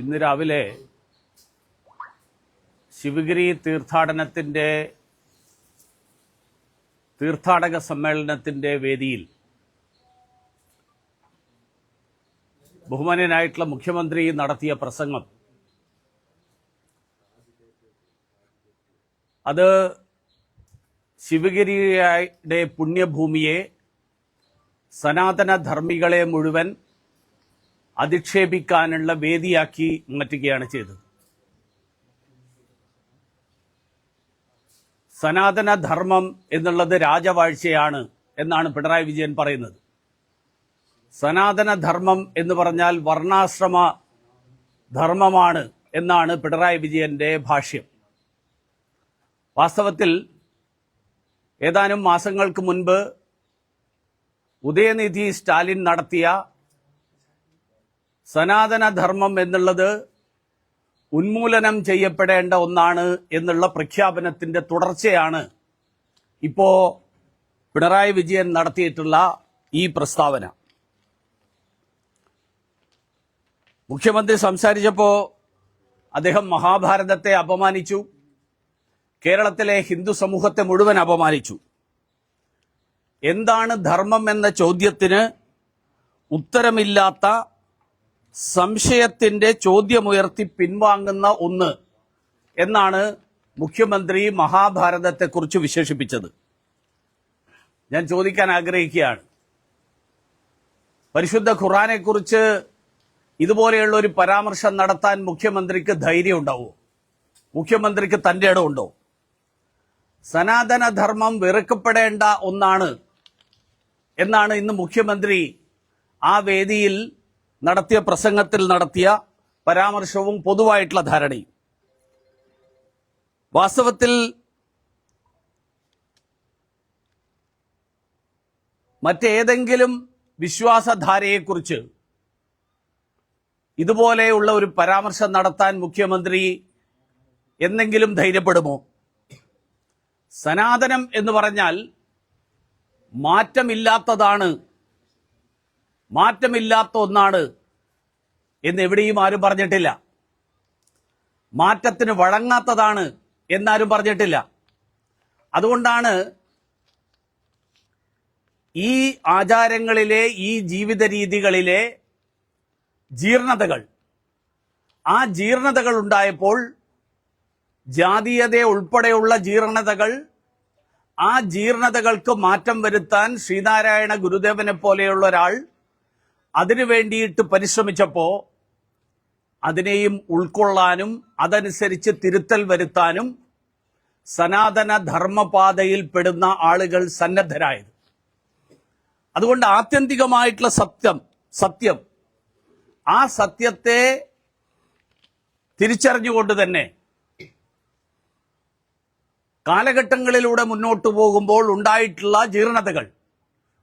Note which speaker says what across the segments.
Speaker 1: ഇന്ന് രാവിലെ ശിവഗിരി തീർത്ഥാടനത്തിന്റെ തീർത്ഥാടക സമ്മേളനത്തിന്റെ വേദിയിൽ ബഹുമാനനായിട്ടുള്ള മുഖ്യമന്ത്രി നടത്തിയ പ്രസംഗം. അത് ശിവഗിരിയുടെ പുണ്യഭൂമിയെ സനാതനധർമ്മികളെ മുഴുവൻ അധിക്ഷേപിക്കാനുള്ള വേദിയാക്കി മാറ്റുകയാണ് ചെയ്തത്. സനാതന ധർമ്മം എന്നുള്ളത് രാജവാഴ്ചയാണ് എന്നാണ് പിണറായി വിജയൻ പറയുന്നത്. സനാതന ധർമ്മം എന്ന് പറഞ്ഞാൽ വർണാശ്രമ ധർമ്മമാണ് എന്നാണ് പിണറായി വിജയന്റെ ഭാഷ്യം. വാസ്തവത്തിൽ ഏതാനും മാസങ്ങൾക്ക് മുൻപ് ഉദയനിധി സ്റ്റാലിൻ നടത്തിയ സനാതന ധർമ്മം എന്നുള്ളത് ഉന്മൂലനം ചെയ്യപ്പെടേണ്ട ഒന്നാണ് എന്നുള്ള പ്രഖ്യാപനത്തിന്റെ തുടർച്ചയാണ് ഇപ്പോ പിണറായി വിജയൻ നടത്തിയിട്ടുള്ള ഈ പ്രസ്താവന. മുഖ്യമന്ത്രി സംസാരിച്ചപ്പോൾ അദ്ദേഹം മഹാഭാരതത്തെ അപമാനിച്ചു കേരളത്തിലെ ഹിന്ദു സമൂഹത്തെ മുഴുവൻ അപമാനിച്ചു. എന്താണ് ധർമ്മം എന്ന ചോദ്യത്തിന് ഉത്തരമില്ലാത്ത സംശയത്തിന്റെ ചോദ്യമുയർത്തി പിൻവാങ്ങുന്ന ഒന്ന് എന്നാണ് മുഖ്യമന്ത്രി മഹാഭാരതത്തെക്കുറിച്ച് വിശേഷിപ്പിച്ചത്. ഞാൻ ചോദിക്കാൻ ആഗ്രഹിക്കുകയാണ്. പരിശുദ്ധ ഖുറാനെക്കുറിച്ച് ഇതുപോലെയുള്ള ഒരു പരാമർശം നടത്താൻ മുഖ്യമന്ത്രിക്ക് ധൈര്യം ഉണ്ടാവുമോ മുഖ്യമന്ത്രിക്ക് തന്റെ ഇടമുണ്ടോ? സനാതനധർമ്മം വെറുക്കപ്പെടേണ്ട ഒന്നാണ് എന്നാണ് ഇന്ന് മുഖ്യമന്ത്രി ആ വേദിയിൽ നടത്തിയ പ്രസംഗത്തിൽ നടത്തിയ പരാമർശവും പൊതുവായിട്ടുള്ള ധാരണയും. വാസ്തവത്തിൽ മറ്റേതെങ്കിലും വിശ്വാസധാരയെക്കുറിച്ച് ഇതുപോലെയുള്ള ഒരു പരാമർശം നടത്താൻ മുഖ്യമന്ത്രി എന്തെങ്കിലും ധൈര്യപ്പെടുമോ? സനാതനം എന്ന് പറഞ്ഞാൽ മാറ്റമില്ലാത്തതാണ് മാറ്റമില്ലാത്ത ഒന്നാണ് എന്ന് എവിടെയും ആരും പറഞ്ഞിട്ടില്ല. മാറ്റത്തിന് വഴങ്ങാത്തതാണ് എന്നാരും പറഞ്ഞിട്ടില്ല. അതുകൊണ്ടാണ് ഈ ആചാരങ്ങളിലെ ഈ ജീവിത രീതികളിലെ ജീർണതകൾ. ആ ജീർണതകൾ ഉണ്ടായപ്പോൾ ജാതീയത ഉൾപ്പെടെയുള്ള ജീർണതകൾ ആ ജീർണതകൾക്ക് മാറ്റം വരുത്താൻ ശ്രീനാരായണ ഗുരുദേവനെ പോലെയുള്ള ഒരാൾ അതിനു വേണ്ടിയിട്ട് പരിശ്രമിച്ചപ്പോൾ അതിനെയും ഉൾക്കൊള്ളാനും അതനുസരിച്ച് തിരുത്തൽ വരുത്താനും സനാതന ധർമ്മപാതയിൽ പെടുന്ന ആളുകൾ സന്നദ്ധരായത്. അതുകൊണ്ട് ആത്യന്തികമായിട്ടുള്ള സത്യം സത്യം. ആ സത്യത്തെ തിരിച്ചറിഞ്ഞുകൊണ്ട് തന്നെ കാലഘട്ടങ്ങളിലൂടെ മുന്നോട്ടു പോകുമ്പോൾ ഉണ്ടായിട്ടുള്ള ജീർണതകൾ.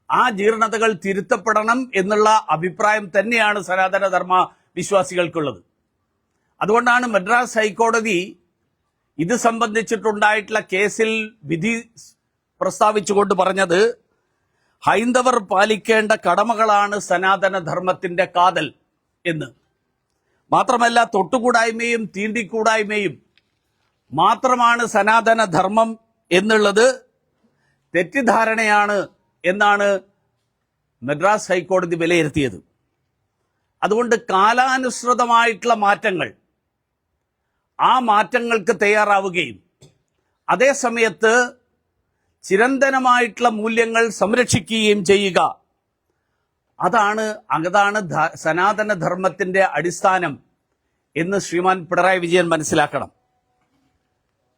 Speaker 1: ആ ജീർണതകൾ തിരുത്തപ്പെടണം എന്നുള്ള അഭിപ്രായം തന്നെയാണ് സനാതനധർമ്മ വിശ്വാസികൾക്കുള്ളത്. അതുകൊണ്ടാണ് മദ്രാസ് ഹൈക്കോടതി ഇത് സംബന്ധിച്ചിട്ടുണ്ടായിട്ടുള്ള കേസിൽ വിധി പ്രസ്താവിച്ചുകൊണ്ട് പറഞ്ഞത് ഹൈന്ദവർ പാലിക്കേണ്ട കടമകളാണ് സനാതനധർമ്മത്തിന്റെ കാതൽ എന്ന്. മാത്രമല്ല തൊട്ടുകൂടായ്മയും തീണ്ടിക്കൂടായ്മയും മാത്രമാണ് സനാതനധർമ്മം എന്നുള്ളത് തെറ്റിദ്ധാരണയാണ് എന്നാണ് മദ്രാസ് ഹൈക്കോടതി വിലയിരുത്തിയത്. അതുകൊണ്ട് കാലാനുസൃതമായിട്ടുള്ള മാറ്റങ്ങൾ ആ മാറ്റങ്ങൾക്ക് തയ്യാറാവുകയും അതേസമയത്ത് ചിരന്തനമായിട്ടുള്ള മൂല്യങ്ങൾ സംരക്ഷിക്കുകയും ചെയ്യുക. അതാണ് അതാണ് സനാതന ധർമ്മത്തിന്റെ അടിസ്ഥാനം എന്ന് ശ്രീമാൻ പിണറായി വിജയൻ മനസ്സിലാക്കണം.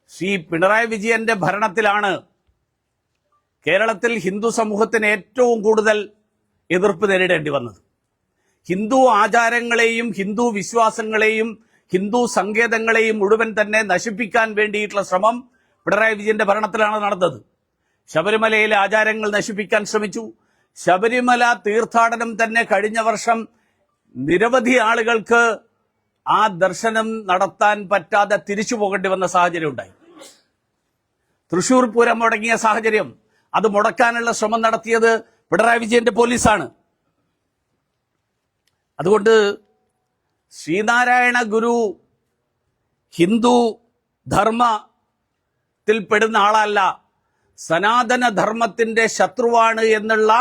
Speaker 1: ശ്രീ പിണറായി വിജയന്റെ ഭരണത്തിലാണ് കേരളത്തിൽ ഹിന്ദു സമൂഹത്തിന് ഏറ്റവും കൂടുതൽ എതിർപ്പ് നേരിടേണ്ടി വന്നത്. ഹിന്ദു ആചാരങ്ങളെയും ഹിന്ദു വിശ്വാസങ്ങളെയും ഹിന്ദു സങ്കേതങ്ങളെയും മുഴുവൻ തന്നെ നശിപ്പിക്കാൻ വേണ്ടിയിട്ടുള്ള ശ്രമം പിണറായി വിജയന്റെ ഭരണത്തിലാണ് നടന്നത്. ശബരിമലയിലെ ആചാരങ്ങൾ നശിപ്പിക്കാൻ ശ്രമിച്ചു. ശബരിമല തീർത്ഥാടനം തന്നെ കഴിഞ്ഞ വർഷം നിരവധി ആളുകൾക്ക് ആ ദർശനം നടത്താൻ പറ്റാതെ തിരിച്ചു പോകേണ്ടി വന്ന സാഹചര്യം ഉണ്ടായി. തൃശൂർ പൂരം മുടങ്ങിയ സാഹചര്യം അത് മുടക്കാനുള്ള ശ്രമം നടത്തിയത് പിണറായി വിജയന്റെ പോലീസാണ്. അതുകൊണ്ട് ശ്രീനാരായണ ഗുരു ഹിന്ദു ധർമ്മത്തിൽ പെടുന്ന ആളല്ല. സനാതന ധർമ്മത്തിന്റെ ശത്രുവാണ് എന്നുള്ള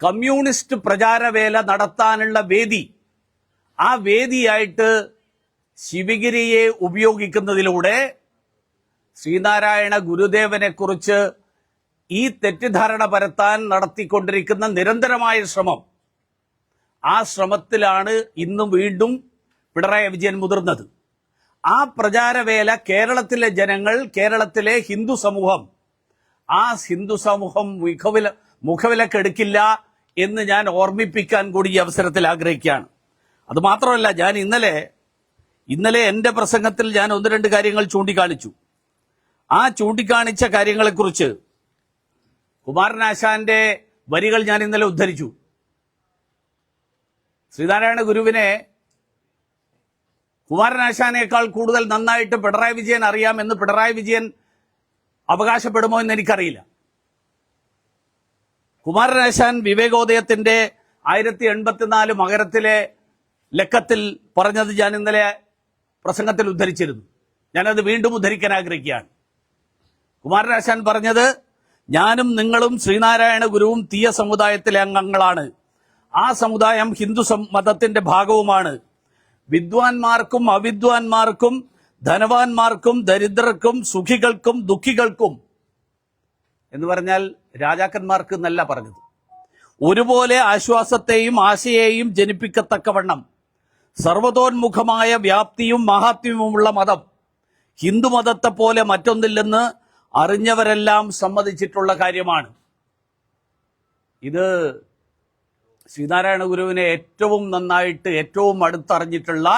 Speaker 1: കമ്മ്യൂണിസ്റ്റ് പ്രചാരവേല നടത്താനുള്ള വേദി. ആ വേദിയായിട്ട് ശിവഗിരിയെ ഉപയോഗിക്കുന്നതിലൂടെ ശ്രീനാരായണ ഗുരുദേവനെ കുറിച്ച് ഈ തെറ്റിദ്ധാരണ പരത്താൻ നടത്തിക്കൊണ്ടിരിക്കുന്ന നിരന്തരമായ ശ്രമം. ആ ശ്രമത്തിലാണ് ഇന്നും വീണ്ടും പിണറായി വിജയൻ മുതിർന്നത്. ആ പ്രചാരവേല കേരളത്തിലെ ജനങ്ങൾ കേരളത്തിലെ ഹിന്ദു സമൂഹം ആ ഹിന്ദു സമൂഹം മുഖവില മുഖവിലക്കെടുക്കില്ല എന്ന് ഞാൻ ഓർമ്മിപ്പിക്കാൻ കൂടി ഈ അവസരത്തിൽ ആഗ്രഹിക്കുകയാണ്. അതുമാത്രമല്ല ഞാൻ ഇന്നലെ ഇന്നലെ എന്റെ പ്രസംഗത്തിൽ ഞാൻ ഒന്ന് രണ്ട് കാര്യങ്ങൾ ചൂണ്ടിക്കാണിച്ചു. ആ ചൂണ്ടിക്കാണിച്ച കാര്യങ്ങളെക്കുറിച്ച് കുമാരനാശാന്റെ വരികൾ ഞാൻ ഇന്നലെ ഉദ്ധരിച്ചു. ശ്രീനാരായണ ഗുരുവിനെ കുമാരനാശാനേക്കാൾ കൂടുതൽ നന്നായിട്ട് പിണറായി വിജയൻ അറിയാം എന്ന് പിണറായി വിജയൻ അവകാശപ്പെടുമോ എന്ന് എനിക്കറിയില്ല. കുമാരനാശാൻ വിവേകോദയത്തിന്റെ ആയിരത്തി എൺപത്തിനാല് മകരത്തിലെ ലക്കത്തിൽ പറഞ്ഞത് ഞാൻ ഇന്നലെ പ്രസംഗത്തിൽ ഉദ്ധരിച്ചിരുന്നു. ഞാനത് വീണ്ടും ഉദ്ധരിക്കാൻ ആഗ്രഹിക്കുകയാണ്. കുമാരനാശാൻ പറഞ്ഞത് ഞാനും നിങ്ങളും ശ്രീനാരായണ ഗുരുവും തീയ സമുദായത്തിലെ അംഗങ്ങളാണ്. ആ സമുദായം ഹിന്ദു മതത്തിന്റെ ഭാഗവുമാണ്. വിദ്വാൻമാർക്കും അവിദ്വാൻമാർക്കും ധനവാന്മാർക്കും ദരിദ്രർക്കും സുഖികൾക്കും ദുഃഖികൾക്കും എന്ന് പറഞ്ഞാൽ രാജാക്കന്മാർക്ക് എന്നല്ല പറഞ്ഞത്. ഒരുപോലെ ആശ്വാസത്തെയും ആശയെയും ജനിപ്പിക്കത്തക്കവണ്ണം സർവതോന്മുഖമായ വ്യാപ്തിയും മഹാത്മ്യവുമുള്ള മതം ഹിന്ദുമതത്തെ പോലെ മറ്റൊന്നില്ലെന്ന് അറിഞ്ഞവരെല്ലാം സമ്മതിച്ചിട്ടുള്ള കാര്യമാണ്. ഇത് ശ്രീനാരായണ ഗുരുവിനെ ഏറ്റവും നന്നായിട്ട് ഏറ്റവും അടുത്തറിഞ്ഞിട്ടുള്ള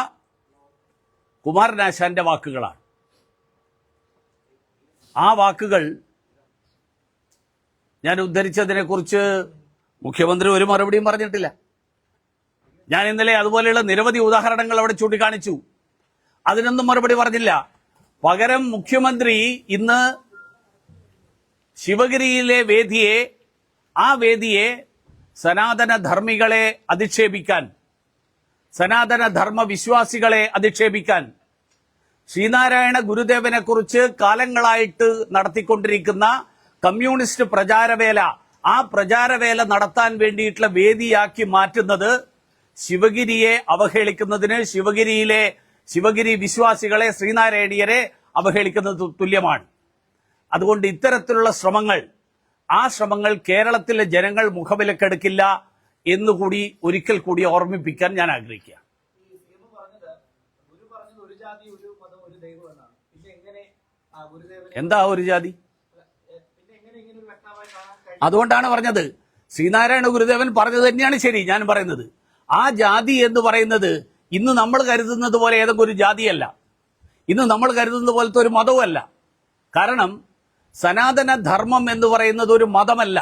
Speaker 1: കുമാരനാശാന്റെ വാക്കുകളാണ്. ആ വാക്കുകൾ ഞാൻ ഉദ്ധരിച്ചതിനെക്കുറിച്ച് മുഖ്യമന്ത്രി ഒരു മറുപടിയും പറഞ്ഞിട്ടില്ല. ഞാൻ ഇന്നലെ അതുപോലെയുള്ള നിരവധി ഉദാഹരണങ്ങൾ അവിടെ ചൂണ്ടിക്കാണിച്ചു. അതിനൊന്നും മറുപടി പറഞ്ഞില്ല. പകരം മുഖ്യമന്ത്രി ഇന്ന് ശിവഗിരിയിലെ വേദിയെ ആ വേദിയെ സനാതന ധർമ്മികളെ അധിക്ഷേപിക്കാൻ സനാതന ധർമ്മ വിശ്വാസികളെ അധിക്ഷേപിക്കാൻ ശ്രീനാരായണ ഗുരുദേവനെ കുറിച്ച് കാലങ്ങളായിട്ട് നടത്തിക്കൊണ്ടിരിക്കുന്ന കമ്മ്യൂണിസ്റ്റ് പ്രചാരവേല ആ പ്രചാരവേല നടത്താൻ വേണ്ടിയിട്ടുള്ള വേദിയാക്കി മാറ്റുന്നത് ശിവഗിരിയെ അവഹേളിക്കുന്നതിന് ശിവഗിരിയിലെ ശിവഗിരി വിശ്വാസികളെ ശ്രീനാരായണീയരെ അവഹേളിക്കുന്നത് തുല്യമാണ്. അതുകൊണ്ട് ഇത്തരത്തിലുള്ള ശ്രമങ്ങൾ ആ ശ്രമങ്ങൾ കേരളത്തിലെ ജനങ്ങൾ മുഖവിലക്കെടുക്കില്ല എന്നുകൂടി ഒരിക്കൽ കൂടി ഓർമ്മിപ്പിക്കാൻ ഞാൻ ആഗ്രഹിക്കുക. എന്താ ഒരു ജാതി? അതുകൊണ്ടാണ് പറഞ്ഞത്. ശ്രീനാരായണ ഗുരുദേവൻ പറഞ്ഞത് തന്നെയാണ് ശരി ഞാൻ പറയുന്നത്. ആ ജാതി എന്ന് പറയുന്നത് ഇന്ന് നമ്മൾ കരുതുന്നത് പോലെ ഏതൊക്കെ ഒരു ജാതിയല്ല. ഇന്ന് നമ്മൾ കരുതുന്നത് പോലത്തെ ഒരു മതവുമല്ല. കാരണം സനാതന ധർമ്മം എന്ന് പറയുന്നത് ഒരു മതമല്ല.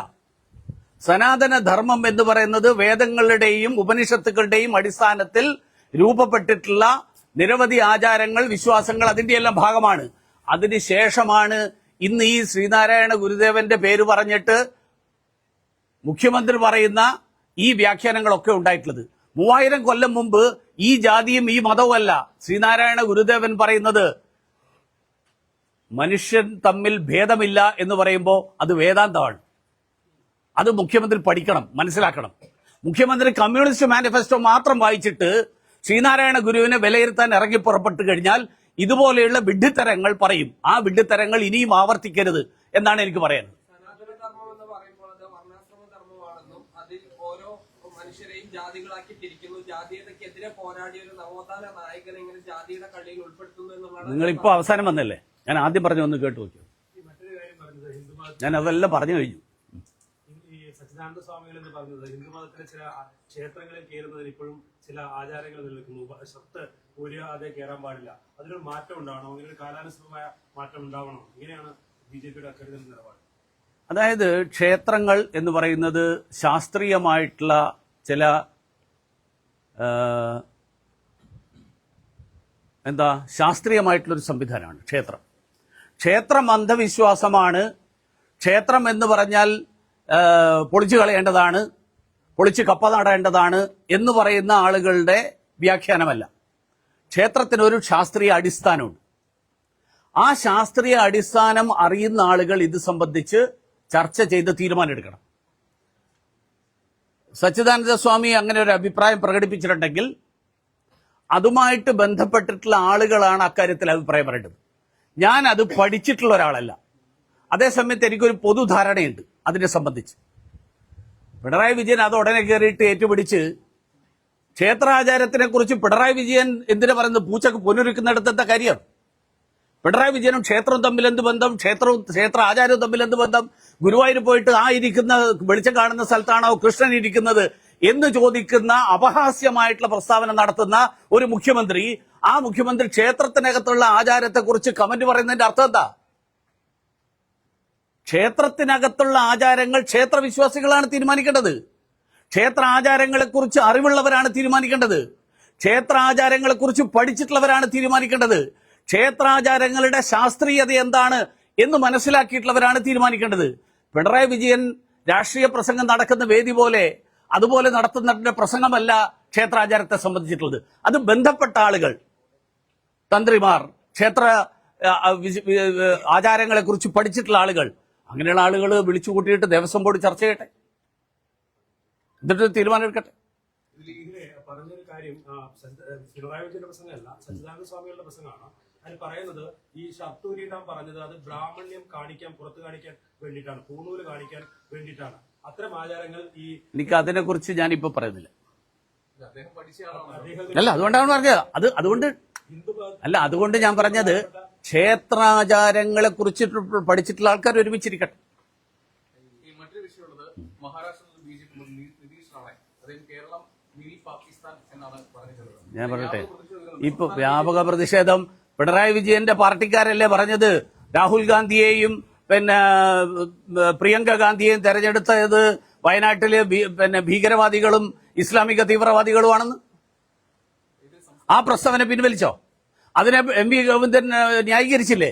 Speaker 1: സനാതന ധർമ്മം എന്ന് പറയുന്നത് വേദങ്ങളുടെയും ഉപനിഷത്തുക്കളുടെയും അടിസ്ഥാനത്തിൽ രൂപപ്പെട്ടിട്ടുള്ള നിരവധി ആചാരങ്ങൾ വിശ്വാസങ്ങൾ അതിന്റെ എല്ലാം ഭാഗമാണ്. അതിനുശേഷമാണ് ഇന്ന് ഈ ശ്രീനാരായണ ഗുരുദേവന്റെ പേര് പറഞ്ഞിട്ട് മുഖ്യമന്ത്രി പറയുന്ന ഈ വ്യാഖ്യാനങ്ങളൊക്കെ ഉണ്ടായിട്ടുള്ളത്. മൂവായിരം കൊല്ലം മുമ്പ് ഈ ജാതിയും ഈ മതവും ശ്രീനാരായണ ഗുരുദേവൻ പറയുന്നത് മനുഷ്യൻ തമ്മിൽ ഭേദമില്ല എന്ന് പറയുമ്പോൾ അത് വേദാന്തമാണ്. അത് മുഖ്യമന്ത്രി പഠിക്കണം മനസ്സിലാക്കണം. മുഖ്യമന്ത്രി കമ്മ്യൂണിസ്റ്റ് മാനിഫെസ്റ്റോ മാത്രം വായിച്ചിട്ട് ശ്രീനാരായണ ഗുരുവിനെ വിലയിരുത്താൻ ഇറങ്ങി പുറപ്പെട്ടു കഴിഞ്ഞാൽ ഇതുപോലെയുള്ള വിഡ്ഢിത്തരങ്ങൾ പറയും. ആ വിഡ്ഢിത്തരങ്ങൾ ഇനിയും ആവർത്തിക്കരുത് എന്നാണ് എനിക്ക് പറയാനുള്ളത്.
Speaker 2: മനുഷ്യരെയും ജാതികളാക്കി തിരിക്കുന്നു. ജാതീയതയ്ക്കെതിരെ പോരാടിയ ഒരു നവോത്ഥാന നായകനെ ഇങ്ങനെ ജാതിയുടെ കളിയിൽ ഉൾപ്പെടുത്തുന്നു എന്നുള്ളതാണ്
Speaker 1: നിങ്ങളിപ്പോ അവസാനം വന്നല്ലേ? ഞാൻ ആദ്യം പറഞ്ഞു ഒന്ന് കേട്ടു നോക്കിയോ?
Speaker 3: ഈ മറ്റൊരു കാര്യം പറഞ്ഞത്
Speaker 1: ഞാൻ അതെല്ലാം പറഞ്ഞു കഴിഞ്ഞു.
Speaker 3: സച്ചിദാനന്ദ സ്വാമികൾ എന്ന് പറഞ്ഞത് ഹിന്ദുമതത്തിലെ ചില ക്ഷേത്രങ്ങളിൽ ഇപ്പോഴും ചില ആചാരങ്ങൾ നിലനിൽക്കുന്നു. കയറാൻ പാടില്ല. അതിനൊരു മാറ്റം ഉണ്ടാവണം? അങ്ങനെ ഒരു കാലാനുസൃതമായ മാറ്റം ഉണ്ടാവണം? ഇങ്ങനെയാണ് ബി ജെ പിയുടെ കരുതൽ നിലപാട്.
Speaker 1: അതായത് ക്ഷേത്രങ്ങൾ എന്ന് പറയുന്നത് ശാസ്ത്രീയമായിട്ടുള്ള ചില എന്താ ശാസ്ത്രീയമായിട്ടുള്ളൊരു സംവിധാനമാണ് ക്ഷേത്രം. ക്ഷേത്രം അന്ധവിശ്വാസമാണ് ക്ഷേത്രം എന്ന് പറഞ്ഞാൽ പൊളിച്ചു കളയേണ്ടതാണ് പൊളിച്ച് കപ്പ നടേണ്ടതാണ് എന്ന് പറയുന്ന ആളുകളുടെ വ്യാഖ്യാനമല്ല. ക്ഷേത്രത്തിനൊരു ശാസ്ത്രീയ അടിസ്ഥാനമുണ്ട്. ആ ശാസ്ത്രീയ അടിസ്ഥാനം അറിയുന്ന ആളുകൾ ഇത് സംബന്ധിച്ച് ചർച്ച ചെയ്ത് തീരുമാനമെടുക്കണം. സച്ചിദാനന്ദ സ്വാമി അങ്ങനെ ഒരു അഭിപ്രായം പ്രകടിപ്പിച്ചിട്ടുണ്ടെങ്കിൽ അതുമായിട്ട് ബന്ധപ്പെട്ടിട്ടുള്ള ആളുകളാണ് അക്കാര്യത്തിൽ അഭിപ്രായം പറയേണ്ടത്. ഞാൻ അത് പഠിച്ചിട്ടുള്ള ഒരാളല്ല അതേസമയത്ത് എനിക്കൊരു പൊതുധാരണയുണ്ട് അതിനെ സംബന്ധിച്ച്. പിണറായി വിജയൻ അത് ഉടനെ കയറിയിട്ട് ഏറ്റുപിടിച്ച് ക്ഷേത്രാചാരത്തിനെ കുറിച്ച് പിണറായി വിജയൻ എന്തിനാ പറയുന്നത്? പൂച്ചക്ക് പുനരൊരുക്കുന്നിടത്തെ കാര്യം? പിണറായി വിജയനും ക്ഷേത്രവും തമ്മിൽ എന്ത് ബന്ധം? ക്ഷേത്രവും ക്ഷേത്ര ആചാരവും തമ്മിൽ എന്ത് ബന്ധം? ഗുരുവായൂർ പോയിട്ട് ആ ഇരിക്കുന്ന വെളിച്ചം കാണുന്ന സ്ഥലത്താണോ കൃഷ്ണൻ ഇരിക്കുന്നത്? എന്ന് ചോദിക്കുന്ന അപഹാസ്യമായിട്ടുള്ള പ്രസ്താവന നടത്തുന്ന ഒരു മുഖ്യമന്ത്രി ആ മുഖ്യമന്ത്രി ക്ഷേത്രത്തിനകത്തുള്ള ആചാരത്തെക്കുറിച്ച് കമന്റ് പറയുന്നതിന്റെ അർത്ഥം എന്താ? ക്ഷേത്രത്തിനകത്തുള്ള ആചാരങ്ങൾ ക്ഷേത്ര വിശ്വാസികളാണ് തീരുമാനിക്കേണ്ടത്. ക്ഷേത്ര ആചാരങ്ങളെക്കുറിച്ച് അറിവുള്ളവരാണ് തീരുമാനിക്കേണ്ടത്. ക്ഷേത്ര ആചാരങ്ങളെക്കുറിച്ച് പഠിച്ചിട്ടുള്ളവരാണ് തീരുമാനിക്കേണ്ടത്. ക്ഷേത്രാചാരങ്ങളുടെ ശാസ്ത്രീയത എന്താണ് എന്ന് മനസ്സിലാക്കിയിട്ടുള്ളവരാണ് തീരുമാനിക്കേണ്ടത്. പിണറായി വിജയൻ രാഷ്ട്രീയ പ്രസംഗം നടക്കുന്ന വേദി പോലെ അതുപോലെ നടത്തുന്നതിന്റെ പ്രസംഗമല്ല ക്ഷേത്രാചാരത്തെ സംബന്ധിച്ചിട്ടുള്ളത്. അത് ബന്ധപ്പെട്ട ആളുകൾ തന്ത്രിമാർ ക്ഷേത്ര ആചാരങ്ങളെ കുറിച്ച് പഠിച്ചിട്ടുള്ള ആളുകൾ അങ്ങനെയുള്ള ആളുകൾ വിളിച്ചു കൂട്ടിയിട്ട് ദേവസ്വം ബോർഡ് ചർച്ച ചെയ്യട്ടെ? എന്നിട്ട് തീരുമാനം എടുക്കട്ടെ?
Speaker 3: പറഞ്ഞൊരു കാര്യം പിണറായി പ്രസംഗമല്ല സച്ചിദാനന്ദ സ്വാമികളുടെ പ്രസംഗമാണ്. അതിൽ പറയുന്നത് ഈ ഷർട്ടൂരിയിടാൻ പറഞ്ഞത് അത് ബ്രാഹ്മണ്യം കാണിക്കാൻ പുറത്ത് കാണിക്കാൻ വേണ്ടിയിട്ടാണ് പൂണൂൽ കാണിക്കാൻ വേണ്ടിയിട്ടാണ്. അത്തരം ആചാരങ്ങൾ ഈ
Speaker 1: എനിക്ക് അതിനെക്കുറിച്ച് ഞാനിപ്പോ പറയുന്നില്ല.
Speaker 2: അദ്ദേഹം പഠിച്ചയാളാണ്
Speaker 1: അല്ല അതുകൊണ്ടാണ് പറഞ്ഞത്. അത് അതുകൊണ്ട് അല്ല അതുകൊണ്ട് ഞാൻ പറഞ്ഞത് ക്ഷേത്രാചാരങ്ങളെ കുറിച്ച് പഠിച്ചിട്ടുള്ള ആൾക്കാർ ഒരുമിച്ചിരിക്കട്ടെ.
Speaker 4: ഈ മറ്റൊരു വിഷയമുള്ളത് മഹാരാഷ്ട്രയിൽ B J P Nitish Rane അദ്ദേഹം കേരളം മിനി പാകിസ്ഥാൻ എന്നാണ് പറഞ്ഞിട്ടുള്ളത്.
Speaker 1: ഞാൻ പറയട്ടെ ഇപ്പൊ വ്യാപക പ്രതിഷേധം പിണറായി വിജയന്റെ പാർട്ടിക്കാരല്ലേ പറഞ്ഞത്? രാഹുൽ ഗാന്ധിയെയും പിന്നെ പ്രിയങ്ക ഗാന്ധിയെയും തെരഞ്ഞെടുത്തത് വയനാട്ടിലെ പിന്നെ ഭീകരവാദികളും ഇസ്ലാമിക തീവ്രവാദികളുമാണെന്ന്? ആ പ്രസ്താവന പിൻവലിച്ചോ? അതിനെ എം വി ഗോവിന്ദൻ ന്യായീകരിച്ചില്ലേ?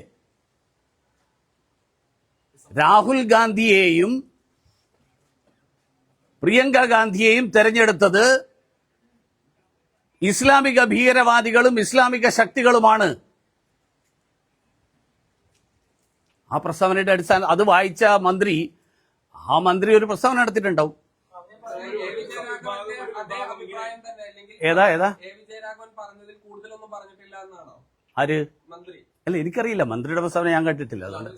Speaker 1: രാഹുൽ ഗാന്ധിയെയും പ്രിയങ്ക ഗാന്ധിയെയും തെരഞ്ഞെടുത്തത് ഇസ്ലാമിക ഭീകരവാദികളും ഇസ്ലാമിക ശക്തികളുമാണ്. ആ പ്രസ്താവനയുടെ അടിസ്ഥാനം അത് വായിച്ച മന്ത്രി ആ മന്ത്രി ഒരു പ്രസ്താവന നടത്തിയിട്ടുണ്ടാവും. ഏതാ ഏതാ? ആര്? അല്ല എനിക്കറിയില്ല. മന്ത്രിയുടെ പ്രസ്താവന ഞാൻ കേട്ടിട്ടില്ല. അതുകൊണ്ട്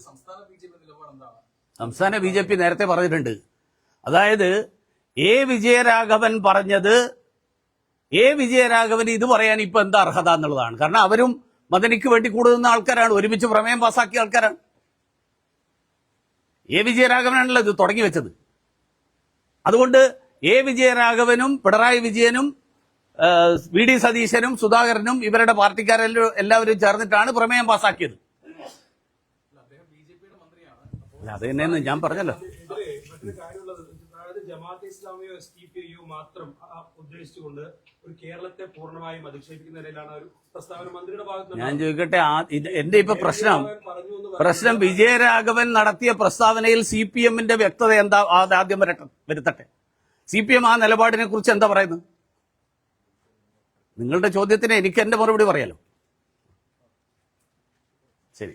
Speaker 4: സംസ്ഥാന ബി ജെ പി
Speaker 1: നേരത്തെ പറഞ്ഞിട്ടുണ്ട്. അതായത് എ വിജയരാഘവൻ പറഞ്ഞത് എ വിജയരാഘവൻ ഇത് പറയാൻ ഇപ്പൊ എന്താ അർഹത എന്നുള്ളതാണ്. കാരണം അവരും മദനിക്ക് വേണ്ടി കൂടുതൽ ആൾക്കാരാണ്. ഒരുമിച്ച് പ്രമേയം പാസാക്കിയ ആൾക്കാരാണ്. എ വിജയരാഘവനാണല്ലോ ഇത് തുടങ്ങി വെച്ചത്. അതുകൊണ്ട് എ വിജയരാഘവനും പിണറായി വിജയനും വി ഡി സതീശനും സുധാകരനും ഇവരുടെ പാർട്ടിക്കാരെല്ലാം എല്ലാവരും ചേർന്നിട്ടാണ് പ്രമേയം പാസാക്കിയത്. അത് തന്നെയെന്ന് ഞാൻ പറഞ്ഞല്ലോ
Speaker 3: ഇതിലെ മറ്റൊരു കാര്യമുള്ളത് അതായത് ജമാഅത്ത് ഇസ്ലാമിയോ എസ് ടി പി യു മാത്രം ഉദ്ദേശിച്ചുകൊണ്ട് ഒരു കേരളത്തെ പൂർണമായും അധിക്ഷേപിക്കുന്ന നിലയിലാണ് ഒരു പ്രസ്താവന മന്ത്രിയുടെ ഭാഗത്ത്
Speaker 1: ഞാൻ ചോദിക്കട്ടെ എന്റെ ഇപ്പൊ പ്രശ്നം. പ്രശ്നം വിജയരാഘവൻ നടത്തിയ പ്രസ്താവനയിൽ സി പി എമ്മിന്റെ വ്യക്തത എന്താ ആദ്യം വരട്ടെ വരുത്തട്ടെ. സി പി എം ആ നിലപാടിനെ കുറിച്ച് എന്താ പറയുന്നത്? നിങ്ങളുടെ ചോദ്യത്തിന് എനിക്ക് എന്റെ മറുപടി പറയാലോ. ശരി.